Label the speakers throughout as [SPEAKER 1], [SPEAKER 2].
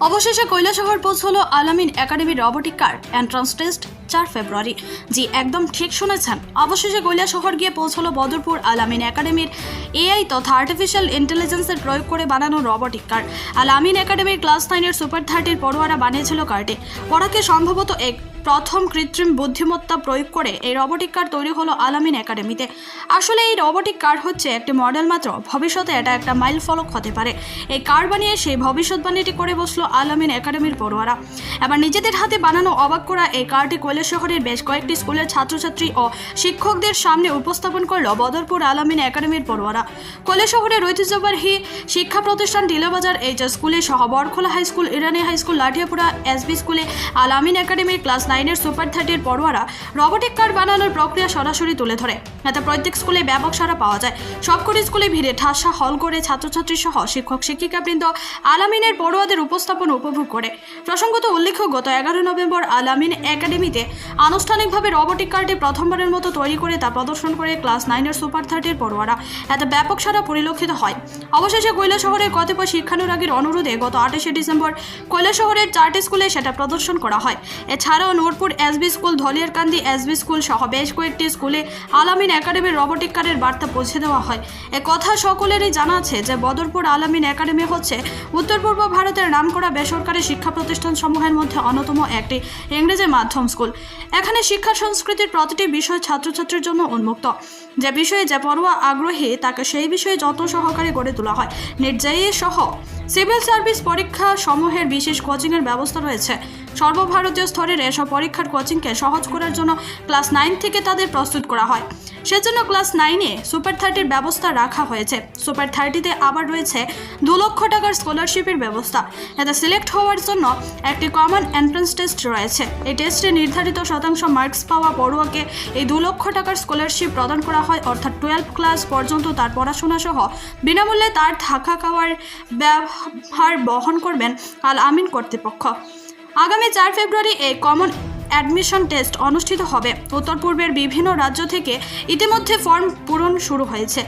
[SPEAKER 1] অবশেষে Kailashahar পৌঁছলো Alamin academy robotic car entrance test চার ফেব্রুয়ারি। জি, একদম ঠিক শুনেছেন। অবশেষে কৈলাসহর গিয়ে পৌঁছলো বদরপুর আলামিন একাডেমির এআই তথা আর্টিফিশিয়াল ইন্টেলিজেন্সের প্রয়োগ করে বানানো রবোটিক কার আলামিন একাডেমির ক্লাস নাইনের সুপার থার্টির পড়ুয়ারা বানিয়েছিল কারটি পড়াকে সম্ভবত এক প্রথম কৃত্রিম বুদ্ধিমত্তা প্রয়োগ করে এই রবোটিক কার তৈরি হলো আলামিন একাডেমিতে। আসলে এই রবোটিক কার হচ্ছে একটি মডেল মাত্র। ভবিষ্যতে এটা একটা মাইল ফলক হতে পারে। এই কার বানিয়ে সেই ভবিষ্যৎবাণীটি করে বসল আলামিন একাডেমির পড়ুয়ারা। এবার নিজেদের হাতে বানানো অবাক করা এই কারটি কৈলাস শহরের বেশ কয়েকটি স্কুলের ছাত্রছাত্রী ও শিক্ষকদের সামনে উপস্থাপন করল বদরপুর আলামিন একাডেমির পড়ুয়ারা। কৈলাস শহরের ঐতিহ্যবাহী শিক্ষা প্রতিষ্ঠান টিলাবাজার এইচ স্কুলে সহ Barkhola high school, Irani high school, Lathiapura SB স্কুলে আলামিন একাডেমির ক্লাস নাইনের সুপার থার্টির পড়ুয়ারা রবোটিক কার বানানোর প্রক্রিয়া সরাসরি তুলে ধরে। এতে প্রত্যেক স্কুলে ব্যাপক সারা পাওয়া যায়। সবকটি স্কুলে ভিড়ে ঠাসা হল করে ছাত্রছাত্রী সহ শিক্ষক, শিক্ষিকাবৃন্দ আলামিনের পড়ুয়াদের উপস্থাপন উপভোগ করে। প্রসঙ্গত উল্লেখ্য, গত এগারো নভেম্বর আলামিন একাডেমিতে আনুষ্ঠানিকভাবে রবোটিক কারটি প্রথমবারের মতো তৈরি করে তা প্রদর্শন করে ক্লাস নাইনের সুপার থার্টির পড়ুয়ারা। এতে ব্যাপক সারা পরিলক্ষিত হয়। অবশেষে কৈলা শহরের কতিপয় শিক্ষানুরাগীর অনুরোধে গত আঠাশে ডিসেম্বর কৈলা শহরের চারটি স্কুলে সেটা প্রদর্শন করা হয়। এছাড়াও Nurpur SB school, Dhaliarkandi SB school সহ বেশ কয়েকটি স্কুলে আলামিন একাডেমির রবোটিক কারের বার্তা পৌঁছে দেওয়া হয়। এ কথা সকলেরই জানা আছে যে বদরপুর আলামিন একাডেমি হচ্ছে উত্তর পূর্ব ভারতের নামকরা বেসরকারি শিক্ষা প্রতিষ্ঠান সমূহের মধ্যে অন্যতম একটি ইংরেজি মাধ্যম স্কুল এখানে শিক্ষা সংস্কৃতির প্রতিটি বিষয় ছাত্রছাত্রীর জন্য উন্মুক্ত। যে বিষয়ে যে পড়ুয়া আগ্রহী তাকে সেই বিষয়ে যত সহকারে গড়ে তোলা হয়, নির্যায়ী সহ সিভিল সার্ভিস পরীক্ষা সমূহের বিশেষ কোচিংয়ের ব্যবস্থা রয়েছে। সর্বভারতীয় স্তরের এসব পরীক্ষার কোচিংকে সহজ করার জন্য ক্লাস নাইন থেকে তাদের প্রস্তুত করা হয়। সেজন্য ক্লাস নাইনে সুপার থার্টির ব্যবস্থা রাখা হয়েছে। সুপার থার্টিতে আবার রয়েছে দু লক্ষ টাকার স্কলারশিপের ব্যবস্থা। এতে সিলেক্ট হওয়ার জন্য একটি কমন এন্ট্রান্স টেস্ট রয়েছে। এই টেস্টে নির্ধারিত শতাংশ মার্কস পাওয়া পড়ুয়াকে এই দু লক্ষ টাকার স্কলারশিপ প্রদান করা হয়, অর্থাৎ টুয়েলভ ক্লাস পর্যন্ত তার পড়াশোনা সহ বিনামূল্যে তার থাকা খাওয়ার ব্যবহার বহন করবেন আল আমিন কর্তৃপক্ষ। আগামী চার ফেব্রুয়ারি এই কমন অ্যাডমিশন টেস্ট অনুষ্ঠিত হবে। উত্তর পূর্বের বিভিন্ন রাজ্য থেকে ইতিমধ্যে ফর্ম পূরণ শুরু হয়েছে।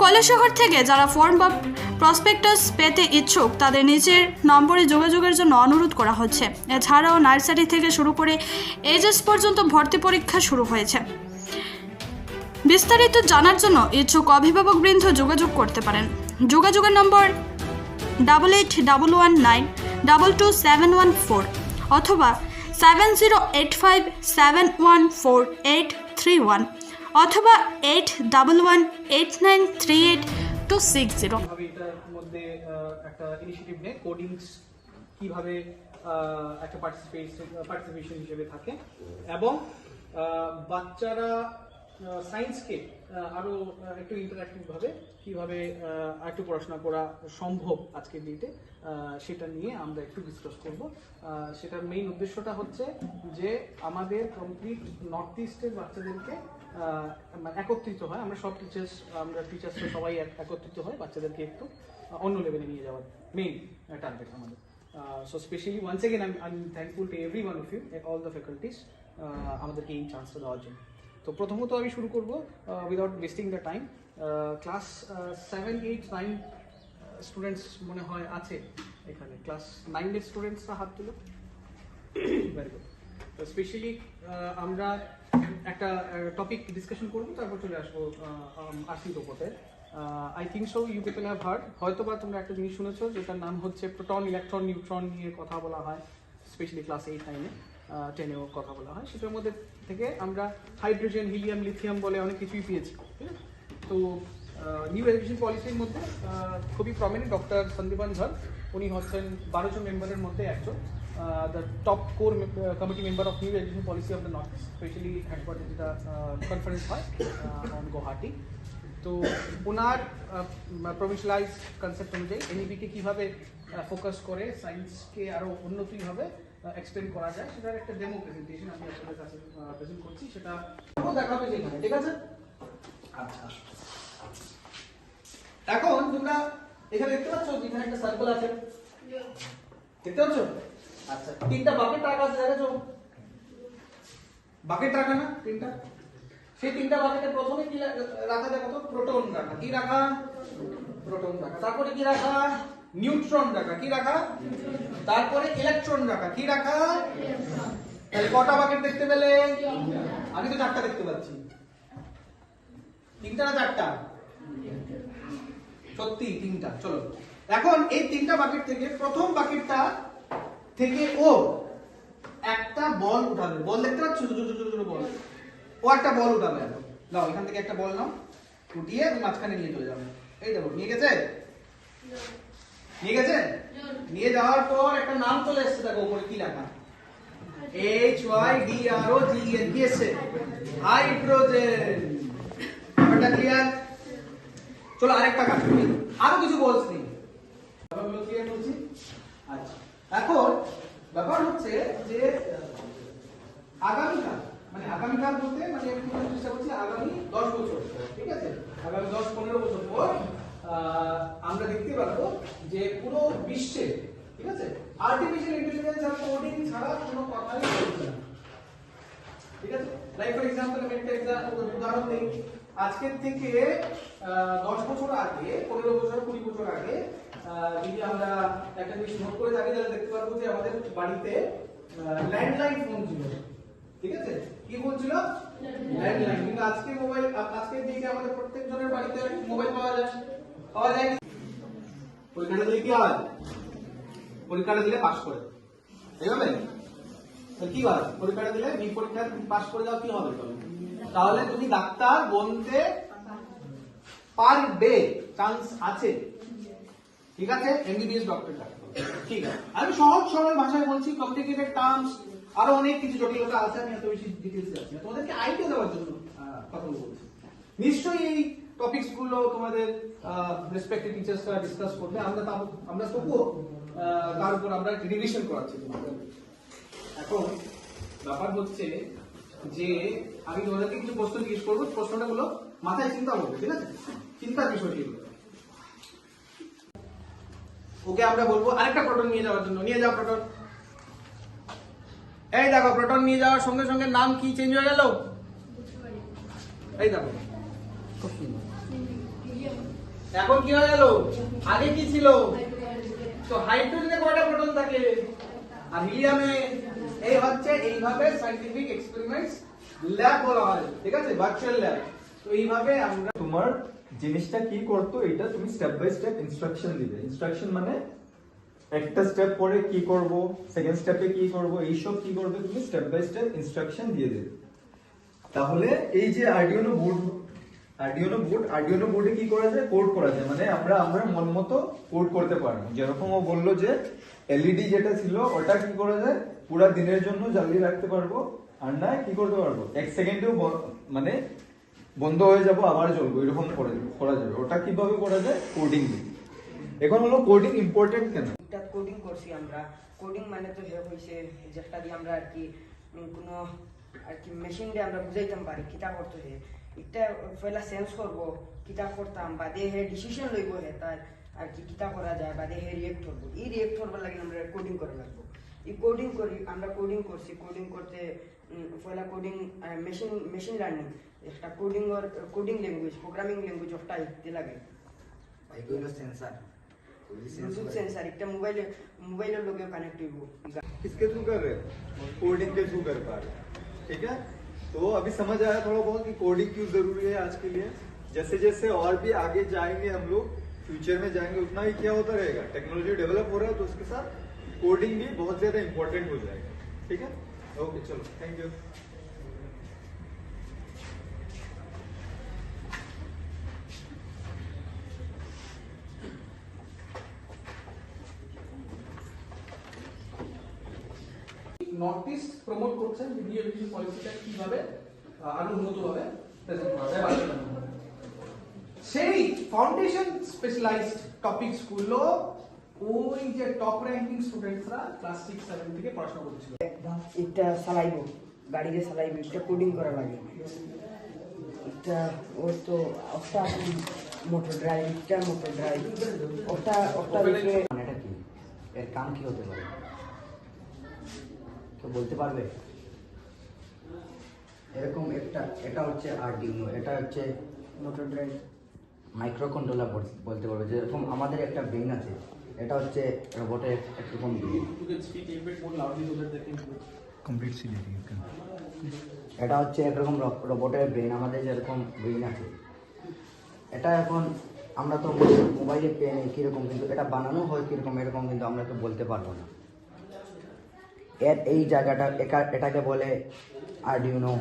[SPEAKER 1] কৈলাসহর থেকে যারা ফর্ম বা প্রসপেক্টাস পেতে ইচ্ছুক, তাদের নিচের নম্বরে যোগাযোগের জন্য অনুরোধ করা হচ্ছে। এছাড়াও নার্সারি থেকে শুরু করে এইচএস পর্যন্ত ভর্তি পরীক্ষা শুরু হয়েছে। বিস্তারিত জানার জন্য ইচ্ছুক অভিভাবকবৃন্দ যোগাযোগ করতে পারেন। যোগাযোগের number double eight double one nine double two seven one four অথবা seven zero eight five seven one four eight three one অথবা eight double one eight nine three
[SPEAKER 2] eight two six zero একটা কীভাবে একটা participation participation হিসেবে থাকে এবং বাচ্চারা সায়েন্সকে আরও আহ, একটু ইন্টারাক্টিভ ভাবে কীভাবে একটু পড়াশোনা করা সম্ভব আজকের ডেটে সেটা নিয়ে আমরা একটু ডিসকাস করব। সেটার মেইন উদ্দেশ্যটা হচ্ছে যে আমাদের কমপ্লিট নর্থ ইস্টের বাচ্চাদেরকে মানে একত্রিত হয়। আমরা সব টিচার্স আমরা টিচার্সরা সবাই এক- একত্রিত হয় বাচ্চাদেরকে একটু অন্য লেভেলে নিয়ে যাওয়ার মেইন টার্গেট আমাদের। So specially once again I I thankful to every one of you all the faculties আমাদেরকে এই চান্সটা দেওয়ার জন্য। তো প্রথমত আমি শুরু করব without wasting the time class seven eight nine students মনে হয় আছে এখানে। ক্লাস নাইনের স্টুডেন্টসরা হাত তুলো। ভেরি গুড তো স্পেশালি আমরা একটা টপিক ডিসকাশন করব, তারপর চলে আসব আর্সির ওপরে I think so you people have heard হয়তো বা তোমরা একটা জিনিস শুনেছো, যেটার নাম হচ্ছে প্রোটন ইলেকট্রন নিউট্রন নিয়ে কথা বলা হয় স্পেশালি ক্লাস এইট নাইনে টেনেও কথা বলা হয়। সেটার মধ্যে থেকে আমরা হাইড্রোজেন, হিলিয়াম, লিথিয়াম বলে অনেক কিছুই পেয়েছি, ঠিক? তো নিউ এডুকেশন পলিসির মধ্যে খুবই প্রমিনেন্ট ডক্টর সন্দীপন ধর। উনি হচ্ছেন বারো জন মেম্বারের মধ্যে একজন। The top core committee member of new education policy of the north specially headquarter যেটা কনফারেন্স হয় অন গুয়াহাটি তো ওনার প্রভিশনালাইজ কনসেপ্ট অনুযায়ী এনইপিকে কীভাবে ফোকাস করে সায়েন্সকে আরও উন্নতিভাবে এক্সপ্লেন করা যায়। সেটার একটা ডেমো প্রেজেন্টেশন আমি আপনাদের কাছে প্রেজেন্ট করছি। সেটা দেখাবে যেখানে ঠিক আছে? আচ্ছা এখন তোমরা এখানে দেখতে পাচ্ছ যেখানে একটা সার্কেল আছে। দেখতে পাচ্ছ? আচ্ছা। তিনটা বাকেট রাখা আছে দেখেছ বাকেট রাখা না তিনটা? সেই তিনটা বাকেটে প্রথমে কি রাখা দেখো তো প্রোটন রাখা। কি রাখা? প্রোটন রাখা। তারপরে কি রাখা? নিউট্রন রাখা, কি রাখা? তারপরে ইলেকট্রন রাখা, কি রাখা? তাহলে কটা বাকেট দেখতে পেলে? আমি তো চারটা দেখতে পাচ্ছি। তিনটা না চারটা? সত্যি, তিনটা। চলো। এখন এই তিনটা বাকেট থেকে প্রথম বাকেটটা থেকে ও একটা বল উঠাবে। বল দেখতে পাচ্ছ? ছোট ছোট ছোট বল। ও একটা বল উঠাবে নাও, এখান থেকে একটা বল নাও। উঠিয়ে মাঝখানে নিয়ে চলে যাবে। এই দেখো, নিয়ে গেছে? নিয়ে গেছে নিয়ে যাওয়ার পর একটা নাম চলে এসেছে দেখো উপরে কি লেখা। H Y D R O G E N এসছে। হাইড্রোজেন ব্যাপারটা ক্লিয়ার চলো আরেকটা কাজ করি। আরও কিছু বলছি ব্যাপারগুলো ক্লিয়ার করছি? আচ্ছা। এখন ব্যাপার হচ্ছে যে আগামীকাল মানে আগামীকাল বলতে মানে একটু চেষ্টা করছি আগামী দশ বছর ঠিক আছে? আগামী দশ পনেরো বছর পর আমরা দেখতে পারব যে পুরো বিশ্বে ঠিক আছে? আর্টিফিশিয়াল ইন্টেলিজেন্স আর কোডিং ছাড়া কোনো কথাই না। ঠিক আছে? লাইক ফর এক্সাম্পল আমি একটা উদাহরণ দিই। আজকের থেকে দশ বছর আগে পনেরো বছর কুড়ি বছর আগে যদি আমরা একটা জিনিস নোট করে থাকি তাহলে দেখতে পারব যে আমাদের বাড়িতে ল্যান্ডলাইন ফোন ছিল। ঠিক আছে? কি ফোন ছিল? ল্যান্ডলাইন কিন্তু আজকে মোবাইল আজকের দিকে আমাদের প্রত্যেকজনের বাড়িতে মোবাইল পাওয়া যায় পাওয়া তাহলে তুমি ডাক্তার বনতে পারবে চান্স আছে। ঠিক আছে? এমবিবিএস ডক্টর ঠিক আছে। আমি সহজ সরল ভাষায় বলছি কমপ্লিকেটেড টার্মস আরও অনেক কিছু জটিলতা আছে, আমি এত বেশি তোমাদেরকে আইডিয়া দেওয়ার জন্য কথাগুলো বলছি নিশ্চয়ই এই টপিকসগুলো তোমাদের রেসপেক্টেড টিচার্সরা ডিসকাস করবে। আমরা তাও- আমরা আহ, তার উপর আমরা রিভিশন করাচ্ছি তোমাদের। এখন ব্যাপার হচ্ছে যে আমি তোমাদেরকে কিছু প্রশ্ন জিজ্ঞেস করব। প্রশ্নটা গুলো মাথায় চিন্তা করবে ঠিক আছে? চিন্তার বিষয় এগুলো ওকে আমরা বলব আরেকটা প্রোটন নিয়ে যাওয়ার জন্য। নিয়ে যাও প্রোটন এই দেখো প্রোটন নিয়ে যাওয়ার সঙ্গে সঙ্গে নাম কি চেঞ্জ হয়ে গেল? এই দেখো। এখন কি হয়ে গেল? আগে কি ছিল? তো হাইড্রোজেনে কয়টা প্রোটন থাকে? আর হিলিয়ামে এই হচ্ছে এইভাবে সাইন্টিফিক এক্সপেরিমেন্টস ল্যাব বলা হয়, ঠিক আছে? ভার্চুয়াল ল্যাব তো এইভাবে আমরা
[SPEAKER 3] তোমার জিনিসটা কি করতো? এটা তুমি স্টেপ বাই স্টেপ ইনস্ট্রাকশন দিবে। ইনস্ট্রাকশন মানে একটা স্টেপ পরে কি করব সেকেন্ড স্টেপে কি করব, এইসব কি করবে, তুমি স্টেপ বাই স্টেপ ইনস্ট্রাকশন দিয়ে দেবে। তাহলে এই যে Arduino board Arduino board Arduino বোর্ডে কি করা যায়? কোড করা যায়। মানে আমরা আমরা মন মতো কোড করতে পারব। যেরকম ও বলল যে এলইডি যেটা ছিল, ওটা কি করা যায়? পুরো দিনের জন্য জ্বালিয়ে রাখতে পারব। আর না, কি করতে পারব? এক সেকেন্ডেও মানে বন্ধ হয়ে যাব, আবার জ্বলবো। এরকম করে, করা যাবে। ওটা কীভাবে করা যায়? কোডিং এখন হলো কোডিং ইম্পর্টেন্ট কেন?
[SPEAKER 4] এটা কোডিং করছি আমরা। কোডিং মানে তো হে হইছে, যেটা দিয়ে আমরা আর কি কোনো, আর কি মেশিন দিয়ে আমরা বুঝাইতাম পারি কিতা করতে হে এটা পয়লা সেন্স করবো কিতা করতাম বা দে হে ডিসিশন লইব হে তার আর কি কিতা করা যায় বা দে হে রিয়েক্ট করবো এই রিয়েক্ট করবার লাগে আমরা কোডিং করা লাগবো এই কোডিং করি আমরা কোডিং করছি কোডিং করতে উম, পয়লা কোডিং মেশিন মেশিন লার্নিং একটা coding or coding language programming language ওটা শিখতে লাগে
[SPEAKER 5] এগুলো সেন্সার
[SPEAKER 4] ব্লুটুথ সেন্সার একটা মোবাইলে মোবাইলের লগে কানেক্ট হইব
[SPEAKER 3] किसके थ्रू कर रहे हो कोडिंग के थ्रू कर पा रहे हो ठीक है तो अभी समझ आया थोड़ा बहुत कि कोडिंग क्यों ज़रूरी है आज के लिए। जैसे जैसे और भी आगे जाएँगे हम लोग फ्यूचर में जाएँगे, उतना ही क्या होता रहेगा। टेक्नोलॉजी डेवलप हो रहा है तो उसके साथ कोडिंग भी बहुत ज़्यादा इंपॉर्टेंट हो जाएगा। ठीक है? ओके चलो थैंक यू
[SPEAKER 2] noticed করছেন ভিডিও এডুকেশন পলিসিটা কীভাবে আরও উন্নত ভাবে প্রেজেন্ট করা যায়। সেই ফাউন্ডেশন স্পেশালাইজড টপিকসগুলো ওই যে টপ র্যাঙ্কিং স্টুডেন্টসরা ক্লাস সিক্স সেভেন থেকে পড়াশোনা করছিল।
[SPEAKER 4] এটা চালাইব গাড়িতে চালাইব এটা কোডিং করা লাগে। এটা ওর তো ওটা মোটর ড্রাইভ এটা মোটর ড্রাইভ ওটা ওটা
[SPEAKER 5] মানে এটা কি? এর কাম কি হতে পারে? কেউ বলতে পারবে? এরকম একটা এটা হচ্ছে আরডিনো এটা হচ্ছে
[SPEAKER 4] মোটর ড্রাইভ
[SPEAKER 5] মাইক্রো কন্ট্রোলার বলতে পারবে। যেরকম আমাদের একটা ব্রেন আছে এটা হচ্ছে রোবটের একরকম ব্রেন.
[SPEAKER 3] কমপ্লিট
[SPEAKER 5] এটা হচ্ছে একরকম রোবটের ব্রেন আমাদের যেরকম ব্রেন আছে। এটা এখন আমরা তো মোবাইলে পেয়ে নেই কীরকম? কিন্তু এটা বানানো হয় কীরকম এরকম কিন্তু আমরা তো বলতে পারব না। এর এই জায়গাটা একা- এটাকে বলে আর্ডিউনো